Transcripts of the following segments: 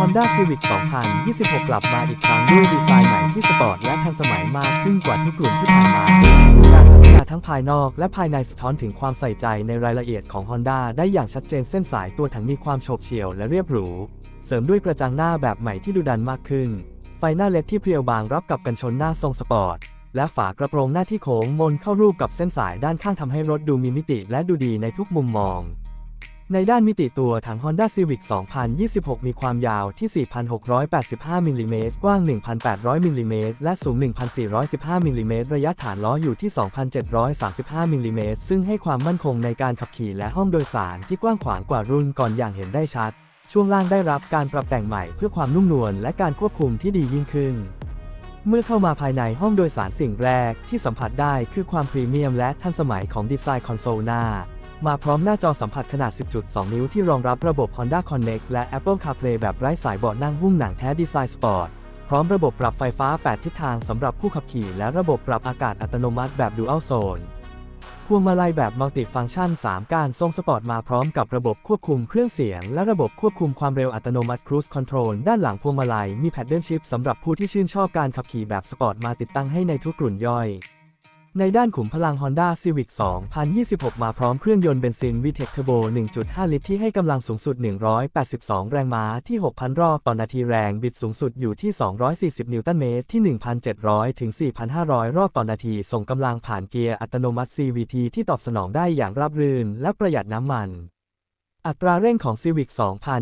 Honda Civic 2026 กลับมาอีกครั้งด้วยดีไซน์ใหม่ที่สปอร์ตและทันสมัยมากขึ้นกว่าทุกกลุ่มที่ผ่านมา การพัฒนาทั้งภายนอกและภายในสะท้อนถึงความใส่ใจในรายละเอียดของ Honda ได้อย่างชัดเจนเส้นสายตัวถังมีความโฉบเฉี่ยวและเรียบหรู เสริมด้วยกระจังหน้าแบบใหม่ที่ดูดันมากขึ้น ไฟหน้าเล็กที่เพรียวบางรับกับกันชนหน้าทรงสปอร์ตและฝากระโปรงหน้าที่โค้งมนเข้ารูปกับเส้นสายด้านข้างทำให้รถดูมีมิติและดูดีในทุกมุมมอง ในด้านมิติตัวถัง Honda Civic 2026 มีความยาวที่ 4,685 มิลลิเมตร กว้าง 1,800 มิลลิเมตร และสูง 1,415 มิลลิเมตร ระยะฐานล้ออยู่ที่ 2,735 มิลลิเมตร ซึ่งให้ความมั่นคงในการขับขี่และห้องโดยสารที่กว้างขวางกว่ารุ่นก่อนอย่างเห็นได้ชัด ช่วงล่างได้รับการปรับแต่งใหม่เพื่อความนุ่มนวลและการควบคุมที่ดียิ่งขึ้น เมื่อเข้ามาภายในห้องโดยสารสิ่งแรกที่สัมผัสได้คือความพรีเมียมและทันสมัยของดีไซน์คอนโซลหน้า มาพร้อมหน้าจอสัมผัสขนาด 10.2 นิ้วที่รองรับระบบ Honda Connect และ Apple CarPlay แบบไร้สายเบาะนั่งหุ้มหนังแท้ดีไซน์สปอร์ต พร้อมระบบปรับไฟฟ้า 8 ทิศทางสำหรับผู้ขับขี่ และระบบปรับอากาศอัตโนมัติแบบ Dual Zone พวงมาลัยแบบมัลติฟังก์ชัน 3 การทรงสปอร์ตมาพร้อมกับระบบควบคุมเครื่องเสียง และระบบควบคุมความเร็วอัตโนมัติ Cruise Control ด้านหลังพวงมาลัยมี Paddle Shift สำหรับผู้ที่ชื่นชอบการขับขี่แบบสปอร์ตมาติดตั้งให้ในทุกกลุ่นย่อย ในด้านขุมพลัง Honda Civic 2026 มาพร้อมเครื่องยนต์เบนซิน VTEC Turbo 1.5 ลิตรที่ให้กำลังสูงสุด 182 แรงม้าที่ 6,000 รอบต่อนาทีแรงบิดสูงสุดอยู่ที่ 240 นิวตันเมตรที่ 1,700 ถึง 4,500 รอบต่อนาที ส่งกำลังผ่านเกียร์อัตโนมัติ CVT ที่ตอบสนองได้อย่างราบรื่นและประหยัดน้ำมัน อัตราเร่งของ Civic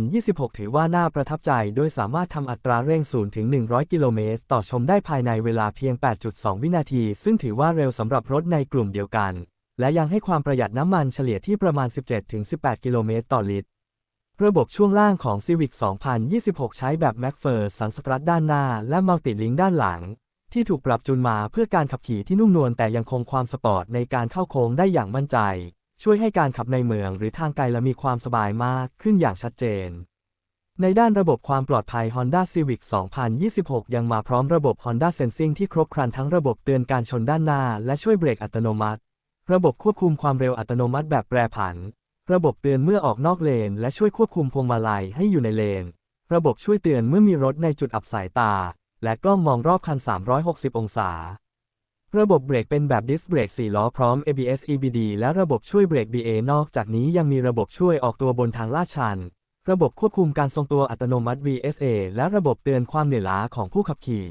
2026 ถือว่าน่าประทับใจ โดยสามารถทำอัตราเร่ง 0 ถึง 100 กิโลเมตร ต่อชมได้ภายในเวลาเพียง 8.2 วินาที ซึ่งถือว่าเร็วสำหรับรถในกลุ่มเดียวกัน และยังให้ความประหยัดน้ำมันเฉลี่ยที่ประมาณ 17 ถึง 18 กิโลเมตรต่อลิตร ระบบช่วงล่างของ Civic 2026 ใช้แบบ m a c p h e r สันสตรัทด้านหน้า และมัลติลิงด้านหลัง ที่ถูกปรับจูนมาเพื่อการขับขี่ที่นุ่มนวลแต่ยังคงความสปอร์ตในการเข้าโค้งได้อย่างมั่นใจ ช่วยให้การขับในเมืองหรือทางไกลและมีความสบายมากขึ้นอย่างชัดเจน ในด้านระบบความปลอดภัย Honda Civic 2026 ยังมาพร้อมระบบ Honda Sensing ที่ครบครันทั้งระบบเตือนการชนด้านหน้า และช่วยเบรกอัตโนมัติ ระบบควบคุมความเร็วอัตโนมัติแบบแปรผัน ระบบเตือนเมื่อออกนอกเลน และช่วยควบคุมพวงมาลัยให้อยู่ในเลน ระบบช่วยเตือนเมื่อมีรถในจุดอับสายตา และกล้องมองรอบคัน 360 องศา ระบบเบรกเป็นแบบดิสเบรก4ล้อพร้อม ABS EBD และระบบช่วยเบรก BA นอกจากนี้ยังมีระบบช่วยออกตัวบนทางลาดชัน ระบบควบคุมการทรงตัวอัตโนมัติ VSA และระบบเตือนความเหนื่อยล้าของผู้ขับขี่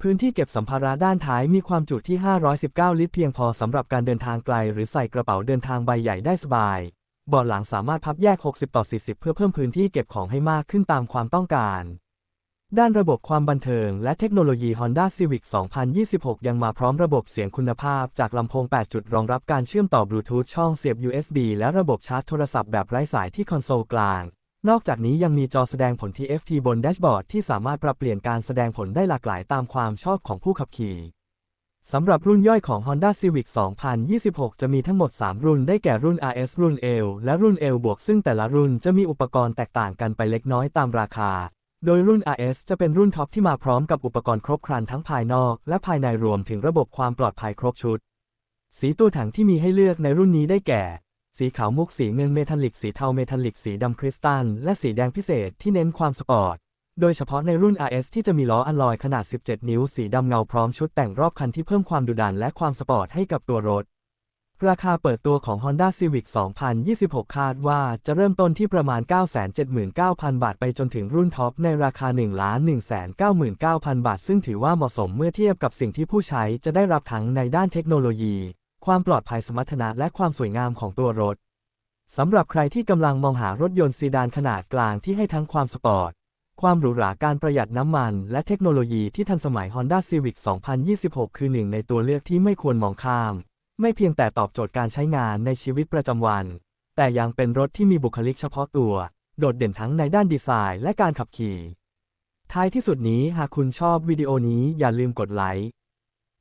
พื้นที่เก็บสัมภาระด้านท้ายมีความจุที่ 519 ลิตรเพียงพอสำหรับการเดินทางไกล หรือใส่กระเป๋าเดินทางใบใหญ่ได้สบายเบาะหลังสามารถพับแยก 60 ต่อ 40 เพื่อเพิ่มพื้นที่เก็บของให้มากขึ้นตามความต้องการ ด้านระบบความบันเทิงและเทคโนโลยี Honda Civic 2026 ยังมาพร้อมระบบเสียงคุณภาพจากลำโพง 8 จุดรองรับการเชื่อมต่อบลูทูธช่องเสียบ USB และระบบชาร์จโทรศัพท์แบบไร้สายที่คอนโซลกลาง นอกจากนี้ยังมีจอแสดงผล TFT บนแดชบอร์ดที่สามารถปรับเปลี่ยนการแสดงผลได้หลากหลายตามความชอบของผู้ขับขี่สำหรับรุ่นย่อยของ Honda Civic 2026 จะมีทั้งหมด 3 รุ่น ได้แก่รุ่น RS รุ่น L และรุ่น L บวก ซึ่งแต่ละรุ่นจะมีอุปกรณ์แตกต่างกันไปเล็กน้อยตามราคา โดยรุ่น RS จะเป็นรุ่นท็อปที่มาพร้อมกับอุปกรณ์ครบครันทั้งภายนอก และภายในรวมถึงระบบความปลอดภัยครบชุด สีตัวถังที่มีให้เลือกในรุ่นนี้ได้แก่ สีขาวมุกสีเงินเมทัลลิกสีเทาเมทัลลิกสีดำคริสตัล และสีแดงพิเศษที่เน้นความสปอร์ต โดยเฉพาะในรุ่น RS ที่จะมีล้ออัลลอยขนาด 17 นิ้ว สีดำเงาพร้อมชุดแต่งรอบคันที่เพิ่มความดุดันและความสปอร์ตให้กับตัวรถ ราคาเปิดตัวของ Honda Civic 2026 คาดว่าจะเริ่มต้นที่ประมาณ 979,000 บาทไปจนถึงรุ่นท็อปในราคา 1,199,000 บาท ซึ่งถือว่าเหมาะสมเมื่อเทียบกับสิ่งที่ผู้ใช้จะได้รับทั้งในด้านเทคโนโลยี ความปลอดภัยสมรรถนะและความสวยงามของตัวรถ สำหรับใครที่กำลังมองหารถยนต์ซีดานขนาดกลางที่ให้ทั้งความสปอร์ตความหรูหราการประหยัดน้ำมัน และเทคโนโลยีที่ทันสมัย Honda Civic 2026 คือหนึ่งในตัวเลือกที่ไม่ควรมองข้าม ไม่เพียงแต่ตอบโจทย์การใช้งานในชีวิตประจำวัน แต่ยังเป็นรถที่มีบุคลิกเฉพาะตัว โดดเด่นทั้งในด้านดีไซน์และการขับขี่ ท้ายที่สุดนี้หากคุณชอบวิดีโอนี้อย่าลืมกดไลค์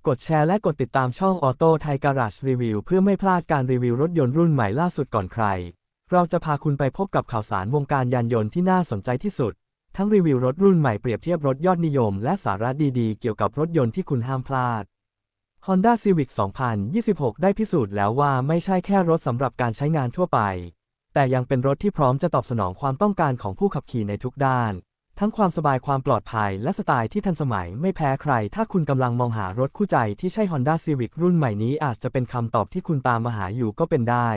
กดแชร์และกดติดตามช่อง Auto Thai Garage Review เพื่อไม่พลาดการรีวิวรถยนต์รุ่นใหม่ล่าสุดก่อนใคร เราจะพาคุณไปพบกับข่าวสารวงการยานยนต์ที่น่าสนใจที่สุด ทั้งรีวิวรถรุ่นใหม่เปรียบเทียบรถยอดนิยม และสาระดีๆ เกี่ยวกับรถยนต์ที่คุณห้ามพลาด Honda Civic 2026 ได้พิสูจน์แล้วว่าไม่ใช่แค่รถสำหรับการใช้งานทั่วไป แต่ยังเป็นรถที่พร้อมจะตอบสนองความต้องการของผู้ขับขี่ในทุกด้าน ทั้งความสบายความปลอดภัยและสไตล์ที่ทันสมัยไม่แพ้ใคร ถ้าคุณกำลังมองหารถคู่ใจที่ใช่ Honda Civic รุ่นใหม่นี้อาจจะเป็นคำตอบที่คุณตามมาหาอยู่ก็เป็นได้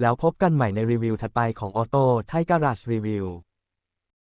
แล้วพบกันใหม่ในรีวิวถัดไปของ Auto Thai Garage Review